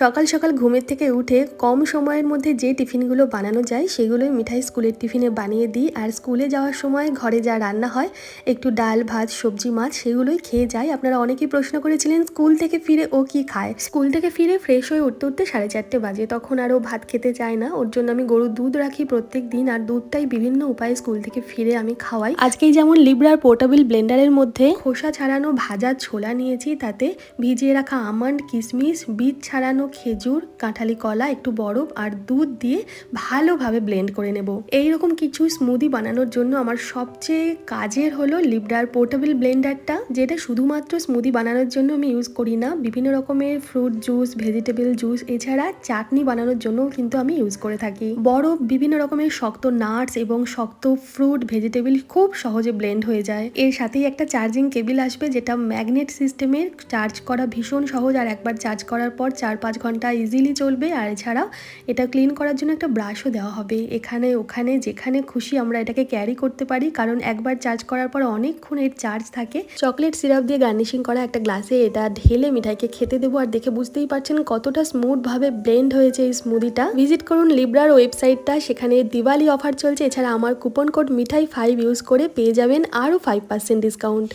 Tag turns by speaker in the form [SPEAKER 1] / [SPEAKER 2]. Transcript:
[SPEAKER 1] সকাল সকাল ঘুমের থেকে উঠে কম সময়ের মধ্যে যে টিফিনগুলো বানানো যায় সেগুলোই মিঠাই স্কুলের টিফিনে বানিয়ে দিই। আর স্কুলে যাওয়ার সময় ঘরে যা রান্না হয়, একটু ডাল, ভাত, সবজি, মাছ, সেগুলোই খেয়ে যায় আপনারা অনেকেই প্রশ্ন করেছিলেন, স্কুল থেকে ফিরে ও কি খায়? স্কুল থেকে ফিরে ফ্রেশ হয়ে উঠতে উঠতে সাড়ে চারটে বাজে। তখন আরও ভাত খেতে চায় না। ওর জন্য আমি গরুর দুধ রাখি প্রত্যেক দিন। আর দুধটাই বিভিন্ন উপায়ে স্কুল থেকে ফিরে আমি খাওয়াই। আজকেই যেমন লিব্রার পোর্টেবল ব্লেন্ডারের মধ্যে খোসা ছাড়ানো ভাজা ছোলা নিয়েছি, তাতে ভিজিয়ে রাখা আমন্ড, কিশমিশ, বীজ ছাড়ানো খেজুর, কাঁঠালি কলা, একটু বরফ আর দুধ দিয়ে ভালোভাবে ব্লেন্ড করে নেব। এইরকম কিছু স্মুদি বানানোর জন্য আমার সবচেয়ে কাজের হলো লিব্রার পোর্টেবল ব্লেন্ডারটা যেটা শুধুমাত্র স্মুদি বানানোর জন্য আমি ইউজ করি না। বিভিন্ন রকমের ফ্রুট জুস ভেজিটেবল জুস এছাড়া চাটনি বানানোর জন্য কিন্তু আমি ইউজ করে থাকি। বরফ, বিভিন্ন রকমের শক্ত নাটস এবং শক্ত ফ্রুট ভেজিটেবল খুব সহজে ব্লেন্ড হয়ে যায়। এর সাথেই একটা চার্জিং কেবিল আসবে, যেটা ম্যাগনেট সিস্টেমের চার্জ করা ভীষণ সহজ আর একবার চার্জ করার পর চার পাঁচ ঘণ্টা ইজিলি চলবে। আর এছাড়াও এটা ক্লিন করার জন্য একটা ব্রাশও দেওয়া হবে। এখানে, ওখানে যেখানে খুশি আমরা এটাকে ক্যারি করতে পারি। কারণ একবার চার্জ করার পর অনেকক্ষণ এর চার্জ থাকে। চকলেট সিরাপ দিয়ে গার্নিশিং করা একটা গ্লাসে এটা ঢেলে মিঠাইকে খেতে দেবো। আর দেখে বুঝতেই পারছেন কতটা স্মুথ ভাবে ব্লেন্ড হয়েছে এই স্মুদিটা ভিজিট করুন লিব্রার ওয়েবসাইটটা সেখানে দিওয়ালি অফার চলছে। এছাড়া আমার কুপন কোড মিঠাই ফাইভ ইউজ করে পেয়ে যাবেন আরও ফাইভ পার্সেন্ট ডিসকাউন্ট